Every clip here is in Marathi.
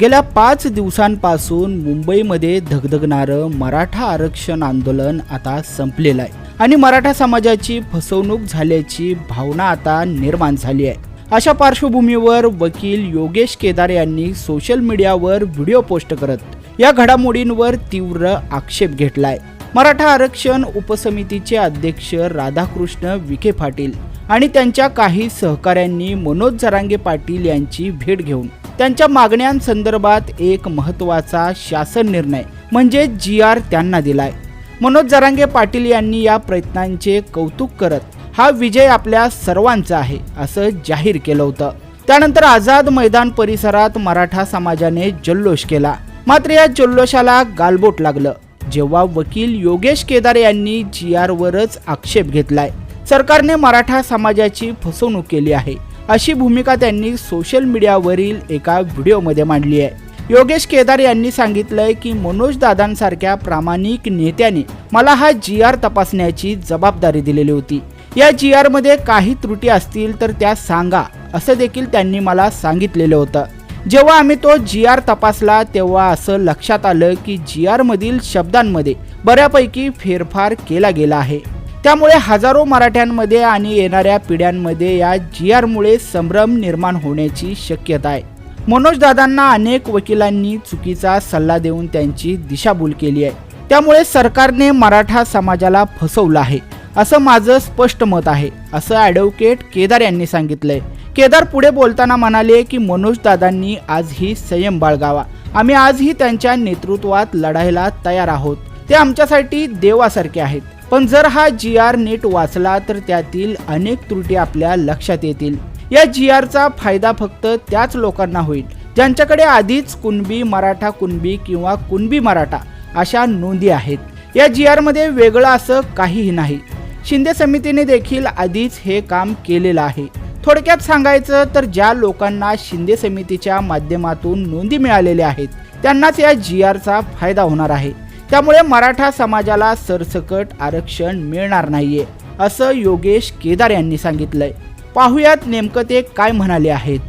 गेल्या पाच दिवसांपासून मुंबईमध्ये धगधगणारं मराठा आरक्षण आंदोलन आता संपलेलं आहे. आणि मराठा समाजाची फसवणूक झाल्याची भावना आता निर्माण झाली आहे. अशा पार्श्वभूमीवर वकील योगेश केदार यांनी सोशल मीडियावर व्हिडिओ पोस्ट करत या घडामोडींवर तीव्र आक्षेप घेतलाय. मराठा आरक्षण उपसमितीचे अध्यक्ष राधाकृष्ण विखे पाटील आणि त्यांच्या काही सहकाऱ्यांनी मनोज जरांगे पाटील यांची भेट घेऊन त्यांच्या मागण्यांसंदर्भात एक महत्त्वाचा शासन निर्णय म्हणजे जी आर त्यांना दिलाय. मनोज जरांगे पाटील यांनी या प्रयत्नांचे कौतुक करत हा विजय आपल्या सर्वांचा आहे असं जाहीर केलं होतं. त्यानंतर आझाद मैदान परिसरात मराठा समाजाने जल्लोष केला. मात्र या जल्लोषाला गालबोट लागलं. जेव्हा वकील योगेश केदार यांनी जी आरवरच आक्षेप घेतलाय. सरकारने मराठा समाजाची फसवणूक केली आहे. अशी भूमिका त्यांनी सोशल मीडियावरील एका व्हिडिओमध्ये मांडली आहे. योगेश केदार यांनी सांगितलंय की मनोज दादांसारख्या प्रामाणिक नेत्याने मला हा जी आर तपासण्याची जबाबदारी दिलेली होती. या जी आरमध्ये काही त्रुटी असतील तर त्या सांगा असं देखील त्यांनी मला सांगितलेलं होतं. जेव्हा आम्ही तो जी आर तपासला तेव्हा असं लक्षात आलं की जी आर मधील शब्दांमध्ये बऱ्यापैकी फेरफार केला गेला आहे. त्यामुळे हजारो मराठ्यांमध्ये आणि येणाऱ्या पिढ्यांमध्ये या जी आरमुळे संभ्रम निर्माण होण्याची शक्यता आहे. मनोज दादांना अनेक वकिलांनी चुकीचा सल्ला देऊन त्यांची दिशाभूल केली आहे. त्यामुळे सरकारने मराठा समाजाला फसवलं आहे. असं माझं स्पष्ट मत आहे असं ॲडव्होकेट केदार यांनी सांगितलंय. केदार पुढे बोलताना म्हणाले की मनोज दादांनी आजही संयम बाळगावा. आम्ही आजही त्यांच्या नेतृत्वात लढायला तयार आहोत. ते आमच्यासाठी देवासारखे आहेत. पण जर हा जी आर नीट वाचला तर त्यातील अनेक त्रुटी आपल्या लक्षात येतील. या जी आरचा फायदा फक्त त्याच लोकांना होईल ज्यांच्याकडे आधीच कुणबी मराठा कुणबी किंवा कुणबी मराठा अशा नोंदी आहेत. या जी आरमध्ये वेगळं असं काहीही नाही. शिंदे समितीने देखील आधीच हे काम केलेलं आहे. थोडक्यात सांगायचं तर ज्या लोकांना शिंदे समितीच्या माध्यमातून नोंदी मिळालेल्या आहेत त्यांनाच या जी आरचा फायदा होणार आहे. त्यामुळे मराठा समाजाला सरसकट आरक्षण मिळणार नाहीये असं योगेश केदार यांनी सांगितलंय. पाहुयात नेमकं ते काय म्हणाले आहेत.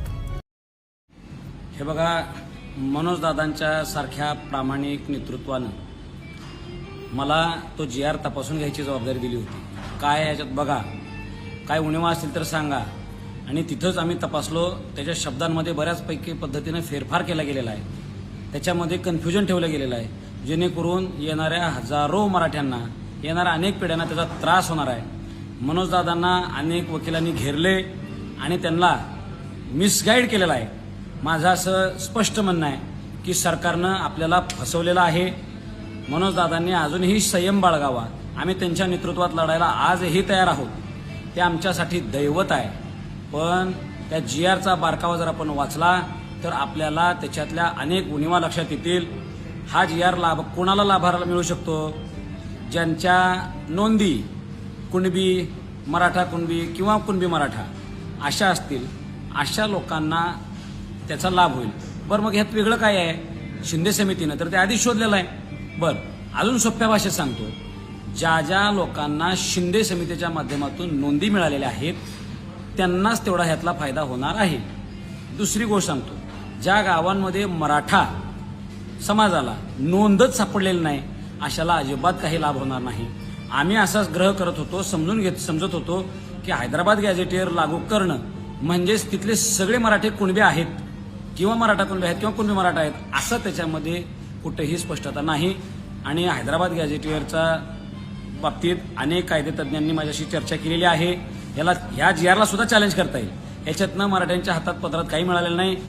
हे बघा मनोजदादांच्या सारख्या प्रामाणिक नेतृत्वानं मला तो जी आर तपासून घ्यायची जबाबदारी दिली होती. काय याच्यात बघा. काय उणिवा असतील तर सांगा. आणि तिथंच आम्ही तपासलो त्याच्या शब्दांमध्ये बऱ्याचपैकी पद्धतीनं फेरफार केला गेलेला आहे. त्याच्यामध्ये कन्फ्युजन ठेवलं गेलेलं आहे. जेणेकरून येणाऱ्या हजारो मराठ्यांना येणाऱ्या अनेक पिढ्यांना त्याचा त्रास होणार आहे. मनोजदादांना अनेक वकिलांनी घेरले आणि त्यांना मिसगाईड केलेला आहे. माझं असं स्पष्ट म्हणणं आहे की सरकारनं आपल्याला फसवलेलं आहे. मनोजदादांनी अजूनही संयम बाळगावा. आम्ही त्यांच्या नेतृत्वात लढायला आजही तयार आहोत. ते आमच्यासाठी दैवत आहे. पण त्या जी आरचा बारकावा जर आपण वाचला तर आपल्याला त्याच्यातल्या अनेक उणिवा लक्षात येतील. हा जी आर लाभ कोणाला लाभाराला मिळू शकतो? ज्यांच्या नोंदी कुणबी मराठा कुणबी किंवा कुणबी मराठा अशा असतील अशा लोकांना त्याचा लाभ होईल. बरं मग ह्यात वेगळं काय आहे? शिंदे समितीनं तर ते आधीच शोधलेलं आहे. बरं अजून सोप्या भाषेत सांगतो. ज्या ज्या लोकांना शिंदे समितीच्या माध्यमातून नोंदी मिळालेल्या आहेत त्यांनाच तेवढा ह्यातला फायदा होणार आहे. दुसरी गोष्ट सांगतो. ज्या गावांमध्ये मराठा समाजाला नोंदच सापडलेली नाही अशाला अजिबात काही लाभ होणार नाही. आम्ही असाच ग्रह करत होतो समजून घेत समजत होतो की हैदराबाद गॅझेटियर लागू करणं म्हणजेच तिथले सगळे मराठे कुणबे आहेत किंवा मराठा कुणबे आहेत किंवा कुणबे मराठा आहेत असं त्याच्यामध्ये कुठेही स्पष्टता नाही. आणि हैदराबाद गॅझेटियरच्या बाबतीत अनेक कायदेतज्ञांनी माझ्याशी चर्चा केलेली आहे. याला ह्या जी आरला सुद्धा चॅलेंज करता येईल. याच्यातनं मराठ्यांच्या हातात पत्रात काही मिळालेलं नाही.